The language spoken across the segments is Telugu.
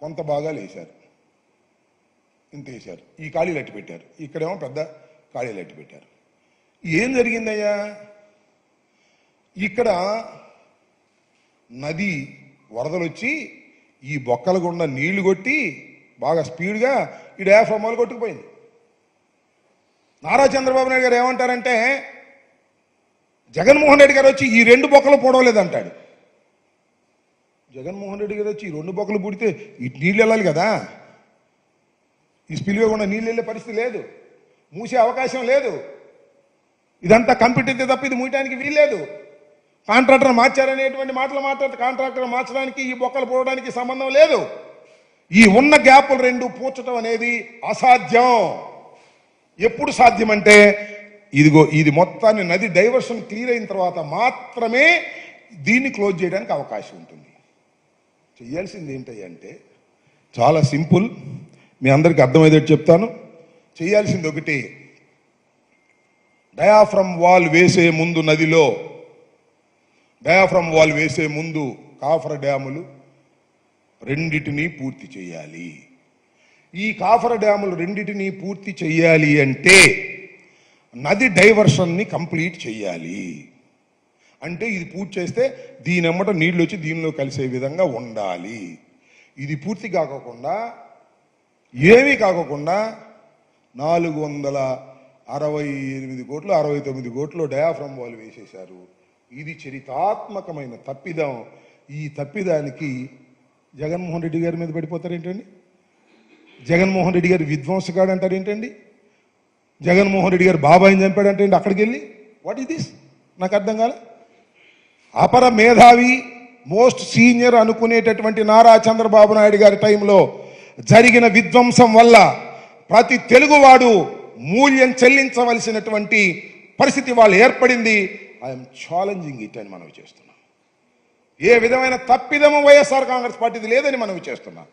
కొంత భాగాలు వేశారు. ఇంత వేశారు. ఈ ఖాళీలు అట్టి పెట్టారు. ఇక్కడేమో పెద్ద ఖాళీలు అట్టి పెట్టారు. ఏం జరిగిందయ్యా? ఇక్కడ నది వరదలు వచ్చి ఈ బొక్కల గుండా నీళ్ళు కొట్టి బాగా స్పీడ్గా ఈ డయాఫ్రమాలు కొట్టుకుపోయింది. నారా చంద్రబాబు నాయుడు గారు ఏమంటారంటే జగన్మోహన్ రెడ్డి గారు వచ్చి ఈ రెండు బొక్కలు పొడవలేదంటాడు. జగన్మోహన్ రెడ్డి గారు వచ్చి ఈ రెండు బొక్కలు పుడితే ఇటు నీళ్ళు వెళ్ళాలి కదా? ఈ స్పిల్వే కూడా నీళ్ళు వెళ్ళే పరిస్థితి లేదు. మూసే అవకాశం లేదు. ఇదంతా కంప్యూటర్ తప్ప ఇది మూయటానికి వీల్లేదు కాంట్రాక్టర్ మార్చారనేటువంటి మాటలు మాట్లాడితే కాంట్రాక్టర్ మార్చడానికి ఈ బొక్కలు పోవడానికి సంబంధం లేదు. ఈ ఉన్న గ్యాపులు రెండు పూడ్చడం అనేది అసాధ్యం. ఎప్పుడు సాధ్యమంటే ఇదిగో ఇది మొత్తాన్ని నది డైవర్షన్ క్లియర్ అయిన తర్వాత మాత్రమే దీన్ని క్లోజ్ చేయడానికి అవకాశం ఉంటుంది. చేయాల్సింది ఏంటంటే చాలా సింపుల్. మీ అందరికీ అర్థమయ్యేటట్టు చెప్తాను. చేయాల్సింది ఒకటి. డయాఫ్రమ్ వాల్ వేసే ముందు నదిలో డయాఫ్రమ్ వాల్ వేసే ముందు కాఫర్ డ్యాములు రెండిటిని పూర్తి చేయాలి. ఈ కాఫర్ డ్యాములు రెండిటిని పూర్తి చేయాలి అంటే నది డైవర్షన్ని కంప్లీట్ చేయాలి. అంటే ఇది పూర్తి చేస్తే దీని అమ్మట నీళ్ళు వచ్చి దీనిలో కలిసే విధంగా ఉండాలి. ఇది పూర్తి కాకోకుండా ఏమీ కాకోకుండా నాలుగు వందల అరవై ఎనిమిది కోట్లు అరవై తొమ్మిది కోట్లు డయాఫ్రమ్ వాళ్ళు వేసేశారు. ఇది చరితాత్మకమైన తప్పిదం. ఈ తప్పిదానికి జగన్మోహన్ రెడ్డి గారి మీద పడిపోతారు ఏంటండి జగన్మోహన్ రెడ్డి గారు విధ్వంసగాడు అంటారు ఏంటండి జగన్మోహన్ రెడ్డి గారు బాబాయిని చంపాడు అంటే అక్కడికి వెళ్ళి వాట్ ఈస్ దిస్ నాకు అర్థం కాలే. అపర మేధావి మోస్ట్ సీనియర్ అనుకునేటటువంటి నారా చంద్రబాబు నాయుడు గారి టైంలో జరిగిన విధ్వంసం వల్ల ప్రతి తెలుగువాడు మూల్యం చెల్లించవలసినటువంటి పరిస్థితి వాళ్ళు ఏర్పడింది. ఐఎమ్ ఛాలెంజింగ్ ఇట్ అని మనవి చేస్తున్నాం. ఏ విధమైన తప్పిదము వైఎస్ఆర్ కాంగ్రెస్ పార్టీది లేదని మనవి చేస్తున్నాం.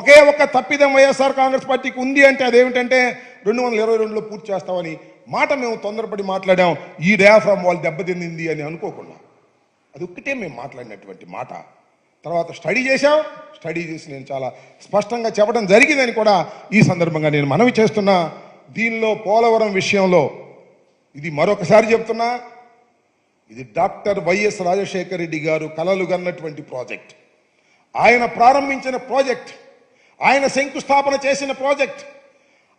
ఒకే ఒక్క తప్పిదం వైఎస్ఆర్ కాంగ్రెస్ పార్టీకి ఉంది అంటే అదేమిటంటే రెండు వందల ఇరవై రెండులో పూర్తి చేస్తామని మాట మేము తొందరపడి మాట్లాడాం. ఈ డయాఫ్రామ్ వాళ్ళు దెబ్బతింది అని అనుకోకుండా. అది ఒక్కటే మేము మాట్లాడినటువంటి మాట. తర్వాత స్టడీ చేశాం. స్టడీ చేసి నేను చాలా స్పష్టంగా చెప్పడం జరిగిందని కూడా ఈ సందర్భంగా నేను మనవి చేస్తున్నా. దీనిలో పోలవరం విషయంలో ఇది మరొకసారి చెప్తున్నా. ఇది డాక్టర్ వైఎస్ రాజశేఖర రెడ్డి గారు కలలు కన్నటువంటి ప్రాజెక్ట్. ఆయన ప్రారంభించిన ప్రాజెక్ట్ ఆయన శంకుస్థాపన చేసిన ప్రాజెక్ట్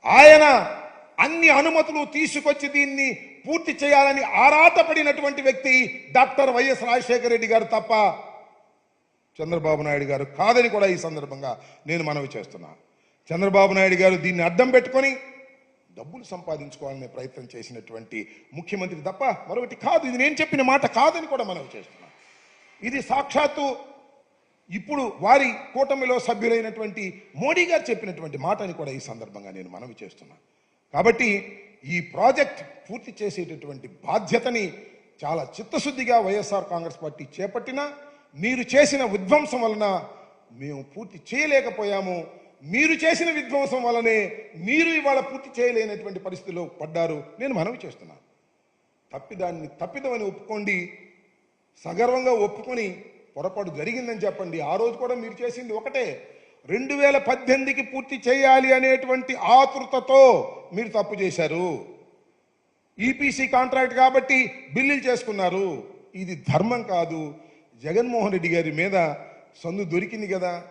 ఆయన అన్ని అనుమతులు తీసుకొచ్చి దీన్ని పూర్తి చేయాలని ఆరాటపడినటువంటి వ్యక్తి డాక్టర్ వైఎస్ రాజశేఖర రెడ్డి గారు తప్ప చంద్రబాబు నాయుడు గారు కాదని కూడా ఈ సందర్భంగా నేను మనవి చేస్తున్నా. చంద్రబాబు నాయుడు గారు దీన్ని అడ్డం పెట్టుకొని డబ్బులు సంపాదించుకోవాలనే ప్రయత్నం చేసినటువంటి ముఖ్యమంత్రి తప్ప మరొకటి కాదు. ఇది నేను చెప్పిన మాట కాదని కూడా మనవి చేస్తున్నా. ఇది సాక్షాత్తు ఇప్పుడు వారి కూటమిలో సభ్యులైనటువంటి మోడీ గారు చెప్పినటువంటి మాట అని కూడా ఈ సందర్భంగా నేను మనవి చేస్తున్నాను కాబట్టి ఈ ప్రాజెక్ట్ పూర్తి చేసేటటువంటి బాధ్యతని చాలా చిత్తశుద్ధిగా వైఎస్ఆర్ కాంగ్రెస్ పార్టీ చేపట్టినా మీరు చేసిన విధ్వంసం వలన మేము పూర్తి చేయలేకపోయాము. మీరు చేసిన విధ్వంసం వలనే మీరు ఇవాళ పూర్తి చేయలేనటువంటి పరిస్థితిలో పడ్డారు. నేను మనవి చేస్తున్నాను తప్పిదాన్ని తప్పిదమని ఒప్పుకోండి. సగర్వంగా ఒప్పుకొని పొరపాటు జరిగిందని చెప్పండి. ఆ రోజు కూడా మీరు చేసింది ఒకటే. రెండు వేల పద్దెనిమిదికి పూర్తి చేయాలి అనేటువంటి ఆతృతతో మీరు తప్పు చేశారు. ఈపీసీ కాంట్రాక్ట్ కాబట్టి బిల్లులు చేసుకున్నారు. ఇది ధర్మం కాదు. జగన్మోహన్ రెడ్డి గారి మీద సందు దొరికింది కదా.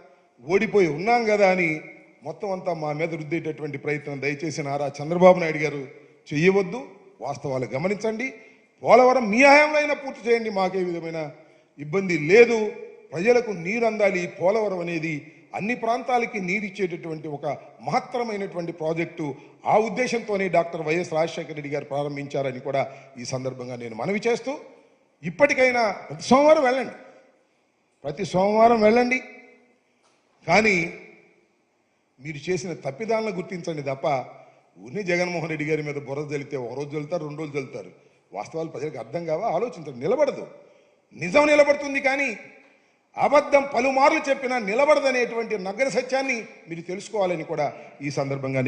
ఓడిపోయి ఉన్నాం కదా అని మొత్తం అంతా మా మీద రుద్దేటటువంటి ప్రయత్నం దయచేసి నారా చంద్రబాబు నాయుడు గారు చెయ్యవద్దు. వాస్తవాలు గమనించండి. పోలవరం మీ హయాంలో అయినా పూర్తి చేయండి. మాకే విధమైన ఇబ్బంది లేదు. ప్రజలకు నీరు అందాలి పోలవరం అనేది అన్ని ప్రాంతాలకి నీరు ఇచ్చేటటువంటి ఒక మహత్తరమైనటువంటి ప్రాజెక్టు ఆ ఉద్దేశంతోనే డాక్టర్ వైఎస్ రాజశేఖర రెడ్డి గారు ప్రారంభించారని కూడా ఈ సందర్భంగా నేను మనవి చేస్తూ ఇప్పటికైనా ప్రతి సోమవారం వెళ్ళండి. ప్రతి సోమవారం వెళ్ళండి. కానీ మీరు చేసిన తప్పిదాలను గుర్తించండి తప్ప ఉన్ని జగన్మోహన్ రెడ్డి గారి మీద బుర్ర జల్లితే ఒక రోజు జల్లుతారు రెండు రోజులు జల్లుతారు. వాస్తవాలు ప్రజలకు అర్థం కావా? ఆలోచించండి. నిలబడదు. నిజం నిలబడుతుంది కానీ అబద్ధం పలుమార్లు చెప్పినా నిలబడదనేటువంటి నగర సత్యాన్ని మీరు తెలుసుకోవాలని కూడా ఈ సందర్భంగా